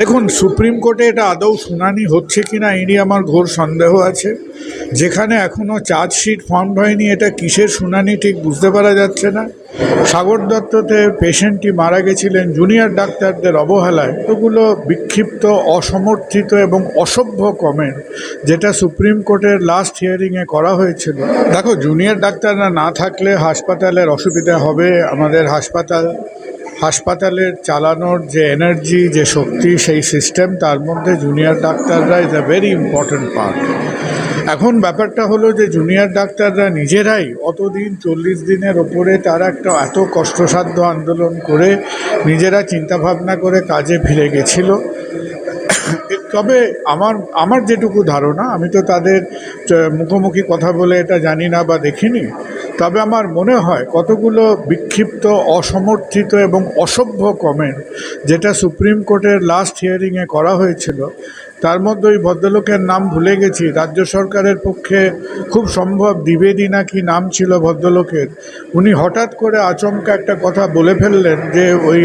দেখুন, সুপ্রিম কোর্টে এটা আদৌ শুনানি হচ্ছে কিনা এই নিয়ে আমার ঘোর সন্দেহ আছে। যেখানে এখনও চার্জশিট ফর্ম হয়নি, এটা কিসের শুনানি ঠিক বুঝতে পারা যাচ্ছে না। সাগর দত্ততে পেশেন্টটি মারা গেছিলেন জুনিয়র ডাক্তারদের অবহেলায়। ওগুলো বিক্ষিপ্ত, অসমর্থিত এবং অসভ্য কমেন্ট যেটা সুপ্রিম কোর্টের লাস্ট হিয়ারিংয়ে করা হয়েছিল। দেখো, জুনিয়র ডাক্তাররা না থাকলে হাসপাতালের অসুবিধা হবে, আমাদের হাসপাতাল হাসপাতালের চালানোর যে এনার্জি যে শক্তি, সেই সিস্টেম তার মধ্যে জুনিয়র ডাক্তাররা is a very important part এখন ব্যাপারটা হলো যে জুনিয়র ডাক্তাররা নিজেরাই অতদিন চল্লিশ দিনের ওপরে তারা একটা এত কষ্টসাধ্য আন্দোলন করে নিজেরা চিন্তাভাবনা করে কাজে ফিরে গেছিল। তবে আমার আমার যেটুকু ধারণা, আমি তো তাদের মুখোমুখি কথা বলে এটা জানি না বা দেখিনি। তবে আমার মনে হয় কতগুলো বিক্ষিপ্ত, অসমর্থিত এবং অসভ্য কমেন্ট যেটা সুপ্রিম কোর্টের লাস্ট হিয়ারিংয়ে করা হয়েছিল, তার মধ্যে ওই ভদ্রলোকের নাম ভুলে গেছি। রাজ্য সরকারের পক্ষে খুব সম্ভব দ্বিবেদী নাকি নাম ছিল ভদ্রলোকের। উনি হঠাৎ করে আচমকা একটা কথা বলে ফেললেন যে ওই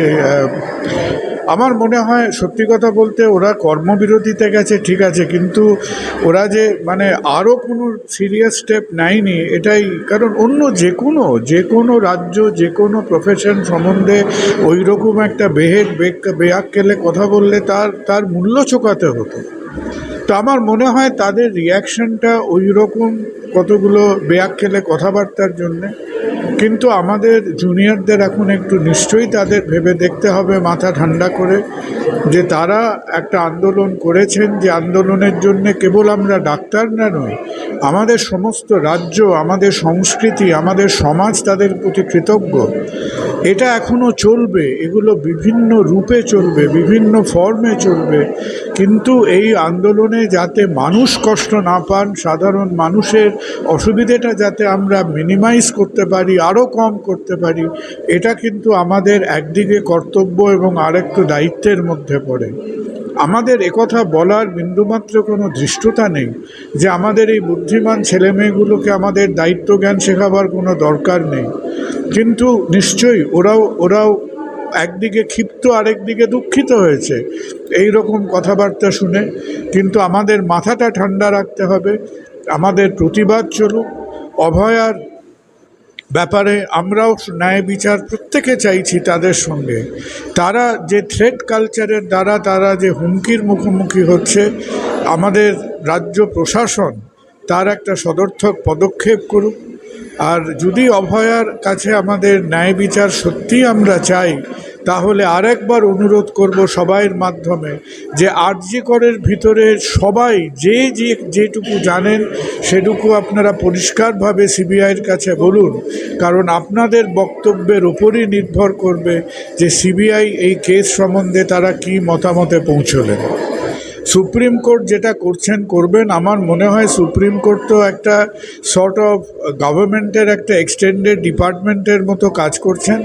আমার মনে হয় সত্যি কথা বলতে ওরা কর্মবিরতিতে গেছে, ঠিক আছে, কিন্তু ওরা যে মানে আরও কোনো সিরিয়াস স্টেপ নেয়নি, এটাই কারণ অন্য যে কোনো যে কোনো রাজ্য, যে কোনো প্রফেশন সম্বন্ধে ওই রকম একটা বেহেড বেয়াক্কেলে কথা বললে তার তার মূল্য চোকাতে হতো। তো আমার মনে হয় তাদের রিয়াকশনটা ওই রকম কতগুলো বেয়াক্কেলে কথাবার্তার জন্যে। কিন্তু আমাদের জুনিয়রদের এখন একটু নিশ্চয়ই তাদের ভেবে দেখতে হবে, মাথা ঠান্ডা করে, যে তারা একটা আন্দোলন করেছেন যে আন্দোলনের জন্য কেবল আমরা ডাক্তার না নই, আমাদের সমস্ত রাজ্য, আমাদের সংস্কৃতি, আমাদের সমাজ তাদের প্রতি কৃতজ্ঞ। এটা এখনও চলবে, এগুলো বিভিন্ন রূপে চলবে, বিভিন্ন ফর্মে চলবে, কিন্তু এই আন্দোলনে যাতে মানুষ কষ্ট না পান, সাধারণ মানুষের অসুবিধেটা যাতে আমরা মিনিমাইজ করতে পারি আরও কম করতে পারি, এটা কিন্তু আমাদের একদিকে কর্তব্য এবং আরেকটু দায়িত্বের মধ্যে পড়ে। আমাদের একথা বলার বিন্দুমাত্র কোনো ধৃষ্টতা নেই যে আমাদের এই বুদ্ধিমান ছেলেমেয়েগুলোকে আমাদের দায়িত্ব জ্ঞান শেখাবার কোনো দরকার নেই। কিন্তু নিশ্চয়ই ওরাও ওরাও একদিকে ক্ষিপ্ত, আরেকদিকে দুঃখিত হয়েছে এই রকম কথাবার্তা শুনে। কিন্তু আমাদের মাথাটা ঠান্ডা রাখতে হবে আমাদের প্রতিবাদ চলুক অভয়ার ব্যাপারে আমরাও ন্যায় বিচার প্রত্যেকে চাইছি তাদের সঙ্গে। তারা যে থ্রেড কালচারের দ্বারা তারা যে হুমকির মুখোমুখি হচ্ছে, আমাদের রাজ্য প্রশাসন তার একটা সদর্থক পদক্ষেপ করুক। আর যদি অভয়ার কাছে আমাদের ন্যায় বিচার সত্যিই আমরা চাই তাহলে আরেকবার অনুরোধ করব সবাইয়ের মাধ্যমে যে আরজিকরের ভিতরে সবাই যে যে যেটুকু জানেন সেটুকু আপনারা পরিষ্কারভাবে সিবিআইয়ের কাছে বলুন। কারণ আপনাদের বক্তব্যের ওপরই নির্ভর করবে যে সিবিআই এই কেস সম্বন্ধে তারা কি মতামতে পৌঁছলেন। সুপ্রিম কোর্ট যেটা করছেন, করবেন, আমার মনে হয় সুপ্রিম কোর্ট তো একটা সর্ট অফ গভর্নমেন্টের একটা এক্সটেন্ডেড ডিপার্টমেন্টের মতো কাজ করছেন।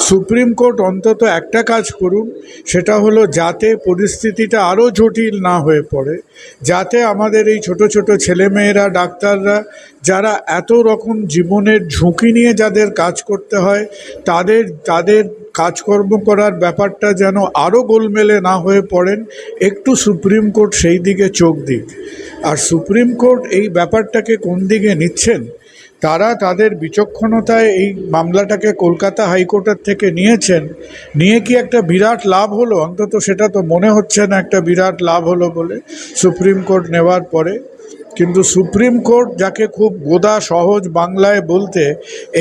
সুপ্রিম কোর্ট অন্তত একটা কাজ করুন, সেটা হলো যাতে পরিস্থিতিটা আরও জটিল না হয়ে পড়ে, যাতে আমাদের এই ছোট ছোট ছেলেমেয়েরা, ডাক্তাররা যারা এত রকম জীবনের ঝুঁকি নিয়ে যাদের কাজ করতে হয়, তাদের তাদের কাজকর্ম করার ব্যাপারটা যেন আরও গোলমেলে না হয়ে পড়েন, একটু সুপ্রিম কোর্ট সেই দিকে চোখ দিক। আর সুপ্রিম কোর্ট এই ব্যাপারটাকে কোন দিকে নিচ্ছেন? তারা তাদের বিচক্ষণতায় এই মামলাটাকে কলকাতা হাইকোর্টের থেকে নিয়েছেন। নিয়ে কি একটা বিরাট লাভ হলো? অন্তত সেটা তো মনে হচ্ছে না একটা বিরাট লাভ হলো বলে সুপ্রিম কোর্ট নেওয়ার পরে। কিন্তু সুপ্রিম কোর্ট যাকে খুব গোদা, সহজ বাংলায় বলতে,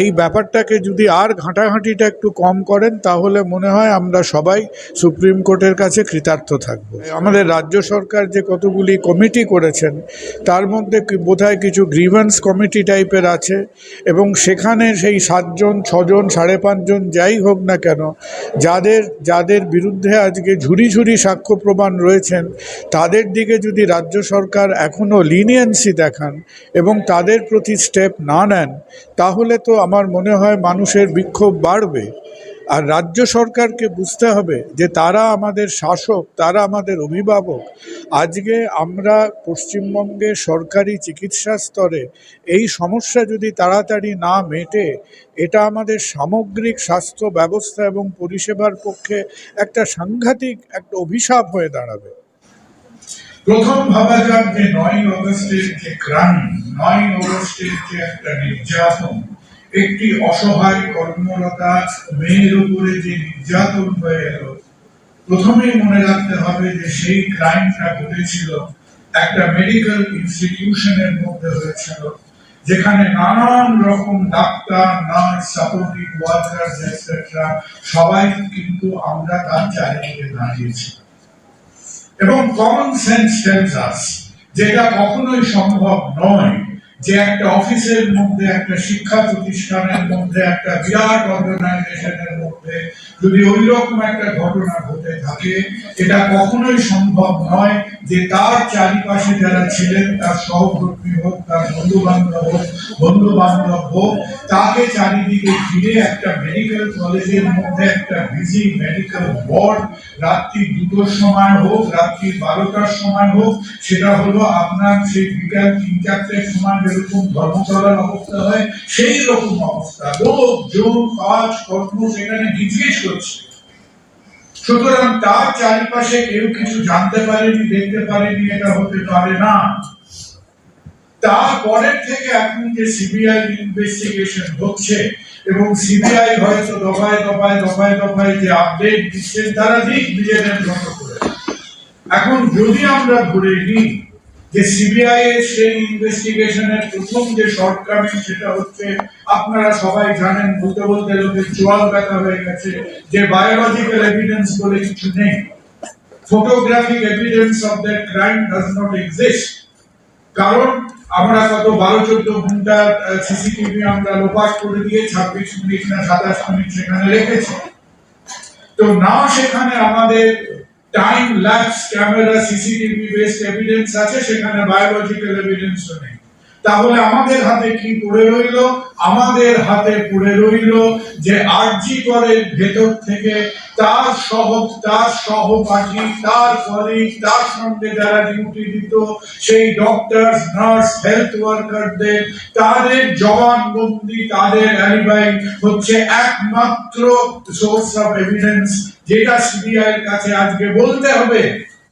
এই ব্যাপারটাকে যদি আর ঘাঁটাঘাঁটিটা একটু কম করেন, তাহলে মনে হয় আমরা সবাই সুপ্রিম কোর্টের কাছে কৃতার্থ থাকব। আমাদের রাজ্য সরকার যে কতগুলি কমিটি করেছেন, তার মধ্যে বোধহয় কিছু গ্রিভেন্স কমিটি টাইপের আছে, এবং সেখানে সেই সাতজন, ছজন, সাড়ে পাঁচজন যাই হোক না কেন, যাদের যাদের বিরুদ্ধে আজকে ঝুরি ঝুরি সাক্ষ্য প্রমাণ রয়েছেন, তাদের দিকে যদি রাজ্য সরকার এখনও লিনিয়েন্সি দেখান এবং তাদের প্রতি স্টেপ না নেন, তাহলে তো আমার মনে হয় মানুষের বিক্ষোভ বাড়বে। আর রাজ্য সরকারকে বুঝতে হবে যে তারা আমাদের শাসক, তারা আমাদের অভিভাবক। আজকে আমরা পশ্চিমবঙ্গে সরকারি চিকিৎসা স্তরে এই সমস্যা যদি তাড়াতাড়ি না মেটে, এটা আমাদের সামগ্রিক স্বাস্থ্য ব্যবস্থা এবং পরিষেবার পক্ষে একটা সাংঘাতিক একটা অভিশাপ হয়ে দাঁড়াবে। প্রথম ভাবা যাক যে নয় অগস্টের যে ক্রাইম নয় অগস্টের যে একটা নির্যাতন, একটি অসহায় কর্মরতা মেয়ের উপরে যে নির্যাতন হয়ে এলো প্রথমেই মনে রাখতে হবে যে সেই ক্রাইমটা ঘটেছিল একটা মেডিকেল ইনস্টিটিউশনের মধ্যে হয়েছিল, যেখানে নানান রকম ডাক্তার নার্স সাপোর্টিভ ওয়ার্কার সবাই কিন্তু আমরা তার চারিদিকে দাঁড়িয়েছি এবং কমন সেন্স টেলস আস যেটা কখনোই সম্ভব নয়। যে একটা অফিসের মধ্যে, একটা শিক্ষা প্রতিষ্ঠানের মধ্যে, একটা বিরাট অর্গানাইজেশনের মধ্যে যদি ওই রকম একটা ঘটনা ঘটে থাকে, এটা কখনোই সম্ভব নয় যে তার চারিপাশে যারা ছিলেন, তার সহকর্মী হোক, তার বন্ধু বান্ধব হোক বন্ধু বান্ধব হোক, তাকে চারিদিকে ঘিরে একটা মেডিকেল কলেজের মধ্যে একটা বিজি মেডিকেল ওয়ার্ড রাত্রি দুটোর সময় হোক, রাত্রি বারোটার সময় হোক, সেটা হলো আপনার সেই বিকাল তিন চারটের সময় যেরকম ধর্মতলার অবস্থা হয়, সেই রকম অবস্থা। লোক জন কাজ, কর্ম সেখানে গিজগিজ করছে। সুতরাং তার চারিপাশে কেউ কিছু জানতে পারেনি, দেখতে পারেনি, এটা হতে পারে না। তারপরের থেকে এখন যে সিবিআই ইনভেস্টিগেশন হচ্ছে, এবং সিবিআই হয়তো দফায় দফায় দফায় দফায় যে আপডেট দিচ্ছেন তারা মতো করে। এখন যদি আমরা ধরে নিই যে সিবিআই এর সেই ইনভেস্টিগেশনের প্রথম যে শর্টকামিং সেটা হচ্ছে, আপনারা সবাই জানেন, বলতে বলতে লোকের চোয়াল ব্যথা হয়ে গেছে, যে বায়োলজিক্যাল এভিডেন্স বলে কিছু নেই। Photographic evidence of that crime does not exist কারণ আমরা কত বারো, চোদ্দ ঘণ্টা সিসিটিভি আমরা লোপাট করে দিয়ে ছাব্বিশ মিনিট না সাতাশ মিনিট সেখানে রেখেছি। তো না সেখানে আমাদের time lapse camera CCTV based evidence আছে, সেখানে বায়োলজিক্যাল এভিডেন্সও নেই। তাহলে আমাদের হাতে কি পড়ে রইল? আমাদের হাতে পড়ে রইল যে আরজি করের ভেতর থেকে তার সহ তার সহপাঠী, তার কলিগ তার সঙ্গে যারা ডিউটি দিত, সেই ডক্টর নার্স হেলথ ওয়ার্কারদের তাদের জবানবন্দি, তাদের অ্যালিবাই হচ্ছে একমাত্র সোর্স অফ এভিডেন্স যেটা সিবিআই এর কাছে আজকে বলতে হবে